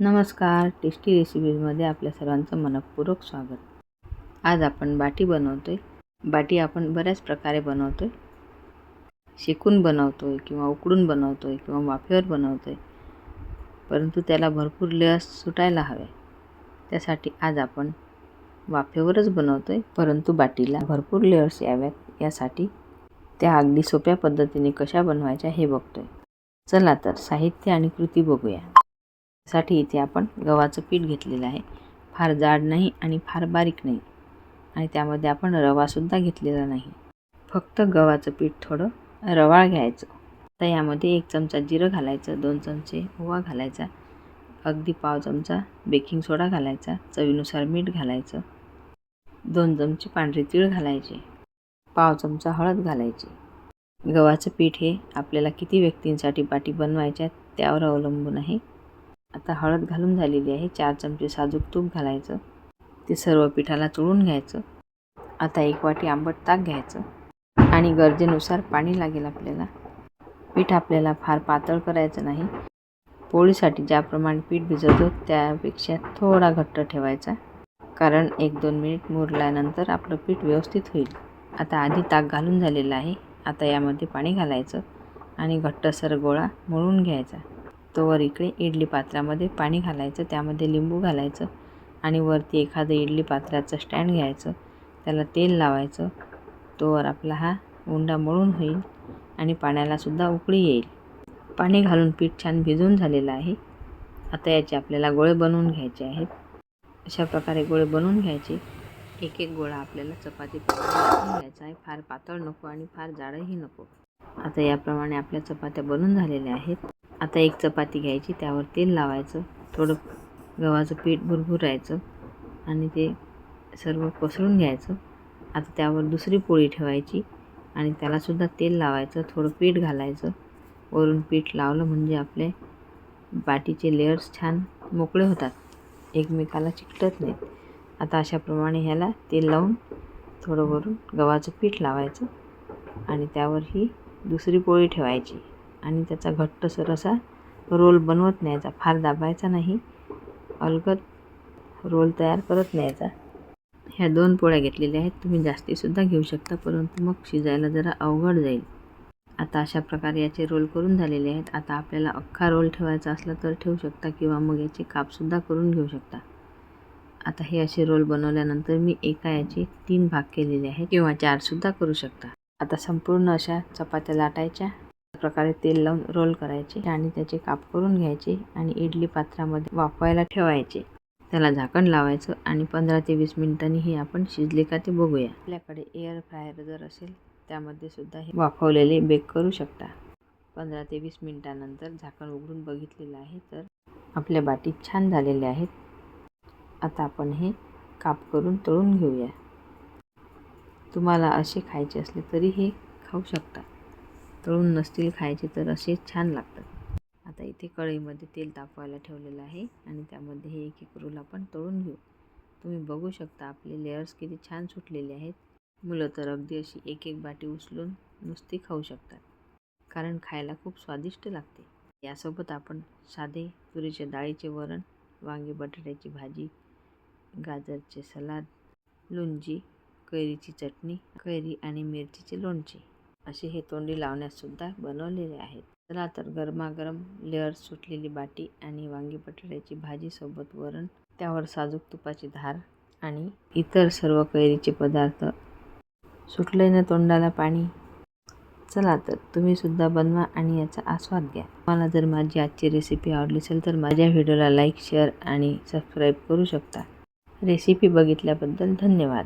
नमस्कार टेस्टी रेसिपीजमध्ये आपल्या सर्वांचं मनपूर्वक स्वागत. आज आपण बाटी बनवतो आहे बाटी आपण बऱ्याच प्रकारे बनवतो आहे शेकून बनवतो आहे किंवा उकडून बनवतो आहे किंवा वाफेवर बनवतो आहे परंतु त्याला भरपूर लेअर्स सुटायला हवे. त्यासाठी आज आपण वाफेवरच बनवतो आहे परंतु बाटीला भरपूर लेअर्स याव्यात. यासाठी त्या अगदी सोप्या पद्धतीने कशा बनवायच्या हे बघतो आहे चला तर साहित्य आणि कृती बघूया. साठी इथे आपण गव्हाचं पीठ घेतलेलं आहे. फार जाड नाही आणि फार बारीक नाही. आणि त्यामध्ये आपण रवासुद्धा घेतलेला नाही. फक्त गव्हाचं पीठ थोडं रवाळ घ्यायचं. तर यामध्ये एक चमचा जिरं घालायचं दोन चमचे ओवा घालायचा अगदी पाव चमचा बेकिंग सोडा घालायचा चवीनुसार मीठ घालायचं दोन चमचे पांढरे तीळ घालायचे पाव चमचा हळद घालायची. गव्हाचं पीठ हे आपल्याला किती व्यक्तींसाठी पाटी बनवायच्या त्यावर अवलंबून आहे. आता हळद घालून झालेली आहे. चार चमचे साजूक तूप घालायचं. ते सर्व पिठाला चोळून घ्यायचं. आता एक वाटी आंबट ताक घ्यायचं. आणि गरजेनुसार पाणी लागेल आपल्याला. पीठ आपल्याला फार पातळ करायचं नाही. पोळीसाठी ज्याप्रमाणे पीठ भिजवतो त्यापेक्षा थोडा घट्ट ठेवायचा. कारण एक दोन मिनिट मुरल्यानंतर आपलं पीठ व्यवस्थित होईल. आता आधी ताक घालून झालेलं आहे. आता यामध्ये पाणी घालायचं. आणि घट्टसर गोळा मळून घ्यायचा. तोवर इकडे इडली पात्रामध्ये पाणी घालायचं त्यामध्ये लिंबू घालायचं आणि वरती एखादं इडली पात्राचं स्टँड घ्यायचं. त्याला तेल लावायचं. तोवर आपला हा उंडा मळून होईल आणि पाण्यालासुद्धा उकळी येईल. पाणी घालून पीठ छान भिजून झालेलं आहे. आता याचे आपल्याला गोळे बनवून घ्यायचे आहेत. अशा प्रकारे गोळे बनवून घ्यायचे. एक एक गोळा आपल्याला चपाती घ्यायचा आहे. फार पातळ नको आणि फार जाडही नको. आता याप्रमाणे आपल्या चपात्या बनून झालेल्या आहेत. आता एक चपाती घ्यायची त्यावर तेल लावायचं थोडं गव्हाचं पीठ भुरभुरायचं आणि ते सर्व पसरून घ्यायचं. आता त्यावर दुसरी पोळी ठेवायची आणि त्यालासुद्धा तेल लावायचं थोडं पीठ घालायचं. वरून पीठ लावलं म्हणजे आपले बाटीचे लेअर्स छान मोकळे होतात. एकमेकाला चिकटत नाहीत. आता अशाप्रमाणे ह्याला तेल लावून थोडं वरून गव्हाचं पीठ लावायचं आणि त्यावर ही दुसरी पोळी ठेवायची. आणि त्याचा घट्टसर असा रोल बनवत न्यायचा. फार दाबायचा नाही. अलगद रोल तयार करत न्यायचा. ह्या दोन पोळ्या घेतलेल्या आहेत. तुम्ही जास्तीसुद्धा घेऊ शकता परंतु मग शिजायला जरा अवघड जाईल. आता अशा प्रकारे याचे रोल करून झालेले आहेत. आता आपल्याला अख्खा रोल ठेवायचा असला तर ठेवू शकता किंवा मग याचे कापसुद्धा करून घेऊ शकता. आता हे असे रोल बनवल्यानंतर मी एका याचे तीन भाग केलेले आहेत किंवा चारसुद्धा करू शकता. आता संपूर्ण अशा चपात्या लाटायच्या. प्रकारे तेल लावून रोल करायचे आणि त्याचे काप करून घ्यायचे आणि इडली पात्रामध्ये वाफवायला ठेवायचे. त्याला झाकण लावायचं आणि पंधरा ते वीस मिनिटांनी हे आपण शिजले का ते बघूया. आपल्याकडे एअर फ्रायर जर असेल त्यामध्ये सुद्धा हे वाफवलेले बेक करू शकता. पंधरा ते वीस मिनिटानंतर झाकण उघडून बघितलेलं आहे तर आपल्या बाटीत छान झालेले आहेत. आता आपण हे काप करून तळून घेऊया. तुम्हाला असे खायचे असले तरी हे खाऊ शकता. तळून नसतील खायचे तर असे छान लागतात. आता इथे कढईमध्ये तेल तापवायला ठेवलेलं आहे आणि त्यामध्ये हे एक एक रोल आपण तळून घेऊ. तुम्ही बघू शकता आपले लेअर्स किती छान सुटलेले आहेत. मुलं तर अगदी अशी एक एक बाटी उचलून नुसती खाऊ शकतात. कारण खायला खूप स्वादिष्ट लागते. यासोबत आपण साधे तुरीच्या डाळीचे वरण वांगे बटाट्याची भाजी गाजरचे सलाद लोणची कैरीची चटणी कैरी आणि मिरचीचे लोणचे. असे हे तोंडी लावण्यासुद्धा बनवलेले आहेत. चला तर गरमागरम लेअर सुटलेली बाटी आणि वांगी बटाट्याची भाजीसोबत वरण त्यावर साजूक तुपाची धार आणि इतर सर्व कैरीचे पदार्थ. सुटले ना तोंडाला पाणी? चला तर तुम्हीसुद्धा बनवा आणि याचा आस्वाद घ्या. मला जर माझी आजची रेसिपी आवडली असेल तर माझ्या व्हिडिओला लाईक शेअर आणि सबस्क्राईब करू शकता. रेसिपी बघितल्याबद्दल धन्यवाद.